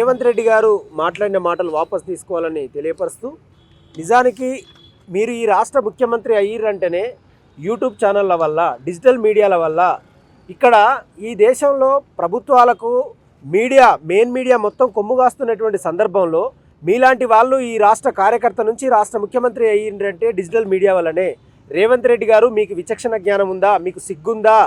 రేవంత్ రెడ్డి గారు మాట్లాడిన మాటలు వాపస్ తీసుకోవాలని తెలియపరుస్తూ నిజానికి మీరు ఈ రాష్ట్ర ముఖ్యమంత్రి అయ్యారంటేనే యూట్యూబ్ ఛానళ్ళ వల్ల డిజిటల్ మీడియాల వల్ల ఇక్కడ ఈ దేశంలో ప్రభుత్వాలకు మీడియా మెయిన్ మీడియా మొత్తం కొమ్ముగాస్తున్నటువంటి సందర్భంలో మీలాంటి వాళ్ళు ఈ రాష్ట్ర కార్యకర్త నుంచి రాష్ట్ర ముఖ్యమంత్రి అయ్యిందంటే డిజిటల్ మీడియా వల్లనే. రేవంత్ రెడ్డి గారు మీకు విచక్షణ జ్ఞానం ఉందా? మీకు సిగ్గుందా?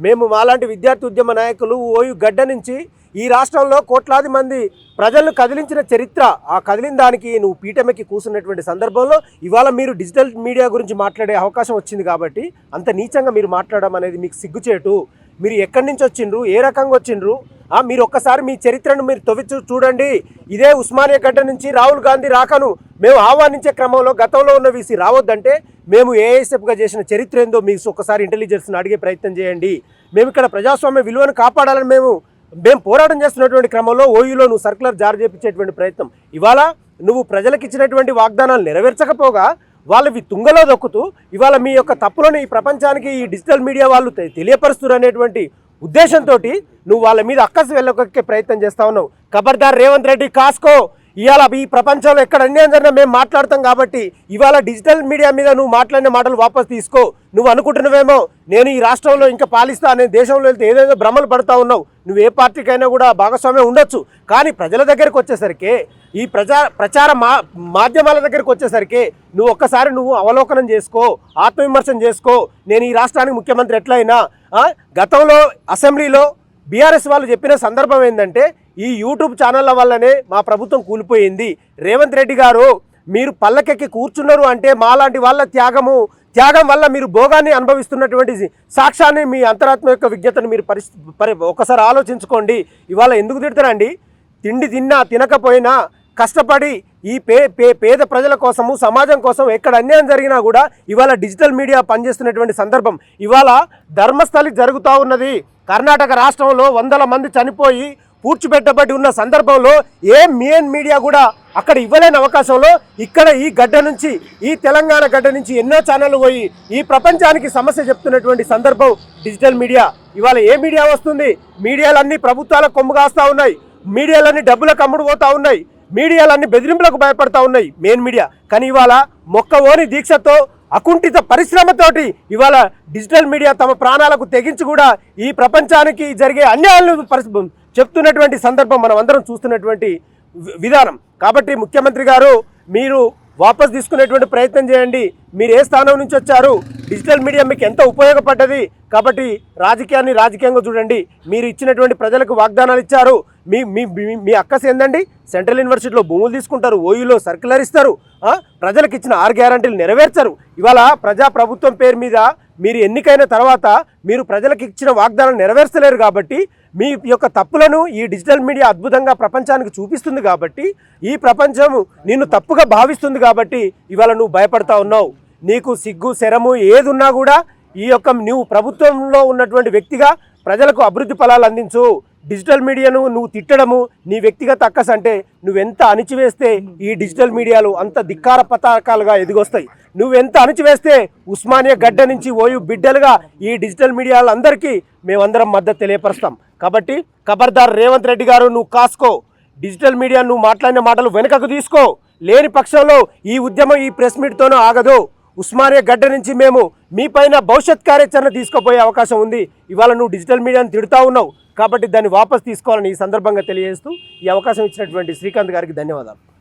మేము మాలాంటి విద్యార్థి ఉద్యమ నాయకులు ఓయు గడ్డ నుంచి ఈ రాష్ట్రంలో కోట్లాది మంది ప్రజలను కదిలించిన చరిత్ర ఆ కదిలిన దానికి నువ్వు పీఠమెక్కి కూర్చున్నటువంటి సందర్భంలో ఇవాళ మీరు డిజిటల్ మీడియా గురించి మాట్లాడే అవకాశం వచ్చింది కాబట్టి అంత నీచంగా మీరు మాట్లాడడం అనేది మీకు సిగ్గుచేటు. మీరు ఎక్కడి నుంచి వచ్చిండ్రు? ఏ రకంగా వచ్చిండ్రు? ఆ, మీరు ఒక్కసారి మీ చరిత్రను మీరు తొవి చూడండి. ఇదే ఉస్మానియా గడ్డ నుంచి రాహుల్ గాంధీ రాకను మేము ఆహ్వానించే క్రమంలో గతంలో ఉన్న వీసీ రావద్దంటే మేము ఏఐఎస్ఎఫ్గా చేసిన చరిత్ర ఏందో మీకు ఒక్కసారి ఇంటెలిజెన్స్ని అడిగే ప్రయత్నం చేయండి. మేము ఇక్కడ ప్రజాస్వామ్య విలువను కాపాడాలని మేము మేము పోరాటం చేస్తున్నటువంటి క్రమంలో ఓయూలో నువ్వు సర్కులర్ జారీ చేపించేటువంటి ప్రయత్నం. ఇవాళ నువ్వు ప్రజలకు ఇచ్చినటువంటి వాగ్దానాలు నెరవేర్చకపోగా వాళ్ళవి తుంగలో దొక్కుతూ ఇవాళ మీ యొక్క తప్పులను ఈ ప్రపంచానికి ఈ డిజిటల్ మీడియా వాళ్ళు తె- తెలియపరుస్తున్నారు అనేటువంటి ఉద్దేశంతో నువ్వు వాళ్ళ మీద అక్కసి వెళ్ళకొక్కే ప్రయత్నం చేస్తా ఉన్నావు. ఖబర్దార్ రేవంత్ రెడ్డి కాసుకో! ఇవాళ ఈ ప్రపంచంలో ఎక్కడ అన్యాయం జరిగినా మేము మాట్లాడతాం కాబట్టి ఇవాళ డిజిటల్ మీడియా మీద నువ్వు మాట్లాడిన మాటలు వాపస్ తీసుకో. నువ్వు అనుకుంటున్నావేమో నేను ఈ రాష్ట్రంలో ఇంకా పాలిస్తా అనే దేశంలో వెళ్తే ఏదేదో భ్రమలు పడతా ఉన్నావు. నువ్వు ఏ పార్టీకైనా కూడా భాగస్వామ్యం ఉండొచ్చు. కానీ ప్రజల దగ్గరికి వచ్చేసరికి ఈ ప్రచార ప్రచార మా మాధ్యమాల దగ్గరికి వచ్చేసరికి నువ్వు ఒక్కసారి నువ్వు అవలోకనం చేసుకో ఆత్మవిమర్శనం చేసుకో. నేను ఈ రాష్ట్రానికి ముఖ్యమంత్రి ఎట్లయినా గతంలో అసెంబ్లీలో బీఆర్ఎస్ వాళ్ళు చెప్పిన సందర్భం ఏంటంటే ఈ యూట్యూబ్ ఛానళ్ళ వల్లనే మా ప్రభుత్వం కూలిపోయింది. రేవంత్ రెడ్డి గారు మీరు పల్లకెక్కి కూర్చున్నారు అంటే మాలాంటి వాళ్ళ త్యాగము త్యాగం వల్ల మీరు భోగాన్ని అనుభవిస్తున్నటువంటి సాక్ష్యాన్ని మీ అంతరాత్మ యొక్క విజ్ఞతను మీరు పరిస్థితి పరి ఒకసారి ఆలోచించుకోండి. ఇవాళ ఎందుకు తిడతారండి? తిండి తిన్నా తినకపోయినా కష్టపడి ఈ పే పే పేద ప్రజల కోసము సమాజం కోసం ఎక్కడ అన్యాయం జరిగినా కూడా ఇవాళ డిజిటల్ మీడియా పనిచేస్తున్నటువంటి సందర్భం. ఇవాళ ధర్మస్థలి జరుగుతూ ఉన్నది. కర్ణాటక రాష్ట్రంలో వందల మంది చనిపోయి పూడ్చిపెట్టబడి ఉన్న సందర్భంలో ఏ మెయిన్ మీడియా కూడా అక్కడ ఇవ్వలేని అవకాశంలో ఇక్కడ ఈ గడ్డ నుంచి ఈ తెలంగాణ గడ్డ నుంచి ఎన్నో ఛానళ్ళు పోయి ఈ ప్రపంచానికి సమస్య చెప్తున్నటువంటి సందర్భం డిజిటల్ మీడియా. ఇవాళ ఏ మీడియా వస్తుంది? మీడియాలన్నీ ప్రభుత్వాల కొమ్ము కాస్తూ ఉన్నాయి. మీడియాలన్నీ డబ్బులకు అమ్ముడు పోతా ఉన్నాయి. మీడియాలన్నీ బెదిరింపులకు భయపడతా ఉన్నాయి మెయిన్ మీడియా. కానీ ఇవాళ మొక్క ఓని దీక్షతో అకుంఠిత పరిశ్రమతోటి ఇవాళ డిజిటల్ మీడియా తమ ప్రాణాలకు తెగించి కూడా ఈ ప్రపంచానికి జరిగే అన్యాయాలను చెప్తున్నటువంటి సందర్భం మనం అందరం చూస్తున్నటువంటి విధానం. కాబట్టి ముఖ్యమంత్రి గారు మీరు వాపస్ తీసుకునేటువంటి ప్రయత్నం చేయండి. మీరు ఏ స్థానం నుంచి వచ్చారు? డిజిటల్ మీడియా మీకు ఎంత ఉపయోగపడ్డది? కాబట్టి రాజకీయాన్ని రాజకీయంగా చూడండి. మీరు ఇచ్చినటువంటి ప్రజలకు వాగ్దానాలు ఇచ్చారు. మీ మీ మీ- మీ ఏందండి? సెంట్రల్ యూనివర్సిటీలో భూములు తీసుకుంటారు ఓయూలో సర్కులర్ ఇస్తారు ప్రజలకు ఇచ్చిన ఆరు గ్యారంటీలు నెరవేర్చరు. ఇవాళ ప్రజా ప్రభుత్వం పేరు మీద మీరు ఎన్నికైన తర్వాత మీరు ప్రజలకు ఇచ్చిన వాగ్దానం నెరవేర్చలేరు కాబట్టి మీ యొక్క తప్పులను ఈ డిజిటల్ మీడియా అద్భుతంగా ప్రపంచానికి చూపిస్తుంది కాబట్టి ఈ ప్రపంచం నిన్ను తప్పుగా భావిస్తుంది కాబట్టి ఇవాళ నువ్వు భయపడతా ఉన్నావు. నీకు సిగ్గు శరము ఏదున్నా కూడా ఈ యొక్క నువ్వు ప్రభుత్వంలో ఉన్నటువంటి వ్యక్తిగా ప్రజలకు అభివృద్ధి ఫలాలు అందించు. డిజిటల్ మీడియాను నువ్వు తిట్టడము నీ వ్యక్తిగత అక్కస్ అంటే నువ్వెంత అణిచివేస్తే ఈ డిజిటల్ మీడియాలు అంత ధిక్కార పతాకాలుగా ఎదిగొస్తాయి. నువ్వెంత అణిచివేస్తే ఉస్మానియా గడ్డ నుంచి ఓయు బిడ్డలుగా ఈ డిజిటల్ మీడియాలందరికీ మేమందరం మద్దతు తెలియపరుస్తాం. కాబట్టి ఖబర్దార్ రేవంత్ రెడ్డి గారు నువ్వు కాసుకో. డిజిటల్ మీడియా నువ్వు మాట్లాడిన మాటలు వెనుకకు తీసుకో. లేని పక్షంలో ఈ ఉద్యమం ఈ ప్రెస్ మీట్తోనూ ఆగదు. ఉస్మానియా గడ్డ నుంచి మేము మీ పైన భవిష్యత్ కార్యాచరణ తీసుకుపోయే అవకాశం ఉంది. ఇవాళ నువ్వు డిజిటల్ మీడియాను తిడుతూ ఉన్నావు. కాబట్టి దాన్ని వాపస్ తీసుకోవాలని ఈ సందర్భంగా తెలియజేస్తూ ఈ అవకాశం ఇచ్చినటువంటి శ్రీకాంత్ గారికి ధన్యవాదాలు.